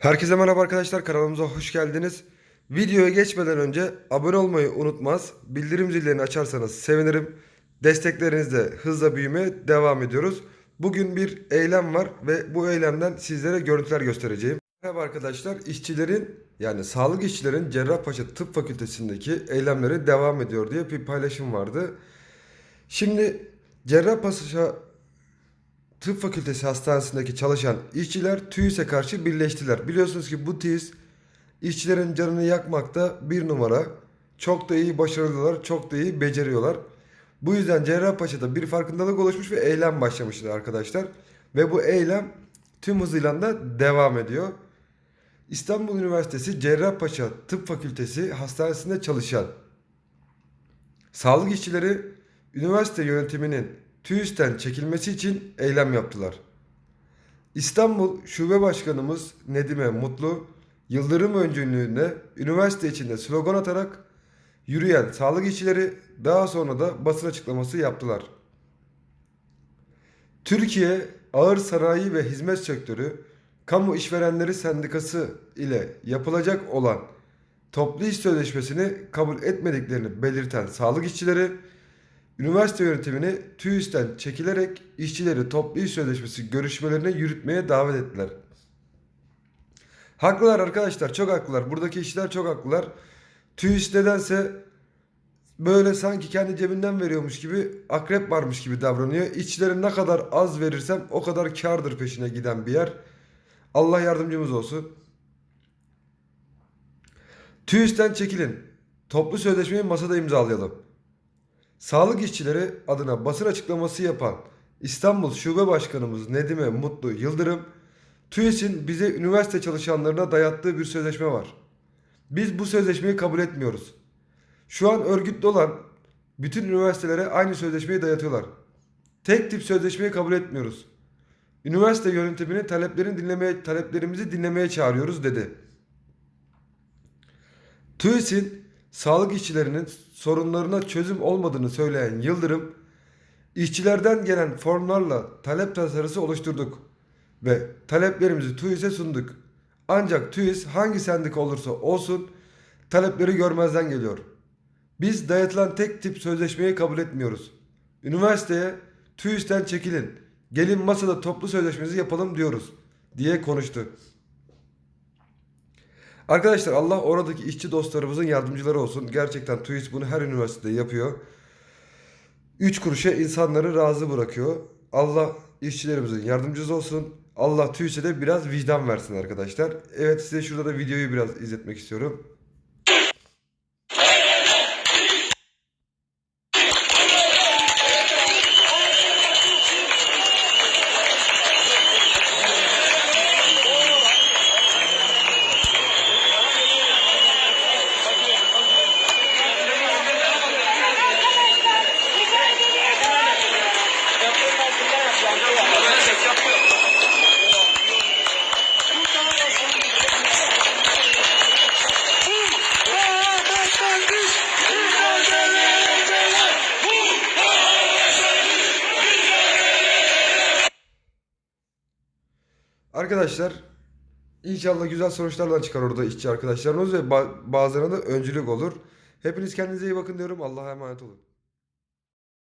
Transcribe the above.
Herkese merhaba arkadaşlar kanalımıza hoş geldiniz. Videoya geçmeden önce abone olmayı unutmaz, bildirim zillerini açarsanız sevinirim. Desteklerinizle hızla büyümeye devam ediyoruz. Bugün bir eylem var ve bu eylemden sizlere görüntüler göstereceğim. Merhaba arkadaşlar, işçilerin yani sağlık işçilerin Cerrahpaşa Tıp Fakültesindeki eylemleri devam ediyor diye bir paylaşım vardı. Şimdi Cerrahpaşa Tıp Fakültesi Hastanesi'ndeki çalışan işçiler TÜİS'e karşı birleştiler. Biliyorsunuz ki bu TÜİS işçilerin canını yakmakta bir numara. Çok da iyi başarılılar, çok da iyi beceriyorlar. Bu yüzden Cerrahpaşa'da bir farkındalık oluşmuş ve eylem başlamışlar arkadaşlar. Ve bu eylem tüm hızıyla da devam ediyor. İstanbul Üniversitesi Cerrahpaşa Tıp Fakültesi Hastanesi'nde çalışan Sağlık işçileri üniversite yönetiminin TÜİS'ten çekilmesi için eylem yaptılar. İstanbul Şube Başkanımız Nedime Mutlu, Yıldırım öncülüğünde üniversite içinde slogan atarak yürüyen sağlık işçileri daha sonra da basın açıklaması yaptılar. Türkiye Ağır Sanayi ve Hizmet Sektörü Kamu İşverenleri Sendikası ile yapılacak olan toplu iş sözleşmesini kabul etmediklerini belirten sağlık işçileri üniversite yönetimini TÜİS'ten çekilerek işçileri toplu iş sözleşmesi görüşmelerine yürütmeye davet ettiler. Haklılar arkadaşlar çok haklılar. Buradaki işçiler çok haklılar. TÜİS nedense böyle sanki kendi cebinden veriyormuş gibi akrep varmış gibi davranıyor. İşçilere ne kadar az verirsem o kadar kardır peşine giden bir yer. Allah yardımcımız olsun. TÜİS'ten çekilin. Toplu sözleşmeyi masada imzalayalım. Sağlık işçileri adına basın açıklaması yapan İstanbul Şube Başkanımız Nedime Mutlu Yıldırım, TÜİS'in bize üniversite çalışanlarına dayattığı bir sözleşme var. Biz bu sözleşmeyi kabul etmiyoruz. Şu an örgütlü olan bütün üniversitelere aynı sözleşmeyi dayatıyorlar. Tek tip sözleşmeyi kabul etmiyoruz. Üniversite yönetimini taleplerini dinlemeye, taleplerimizi dinlemeye çağırıyoruz dedi. TÜİS'in sağlık işçilerinin sorunlarına çözüm olmadığını söyleyen Yıldırım, işçilerden gelen formlarla talep tasarısı oluşturduk ve taleplerimizi TÜİS'e sunduk. Ancak TÜİS hangi sendika olursa olsun talepleri görmezden geliyor. Biz dayatılan tek tip sözleşmeyi kabul etmiyoruz. Üniversiteye TÜİS'ten çekilin, gelin masada toplu sözleşmesi yapalım diyoruz diye konuştu. Arkadaşlar Allah oradaki işçi dostlarımızın yardımcıları olsun. Gerçekten TÜİS bunu her üniversitede yapıyor. 3 kuruşa insanları razı bırakıyor. Allah işçilerimizin yardımcısı olsun. Allah TÜİS'e de biraz vicdan versin arkadaşlar. Evet size şurada da videoyu biraz izletmek istiyorum. Arkadaşlar inşallah güzel sonuçlarla çıkar orada işçi arkadaşlarımız ve ba- bazılarına da öncülük olur. Hepiniz kendinize iyi bakın diyorum. Allah'a emanet olun.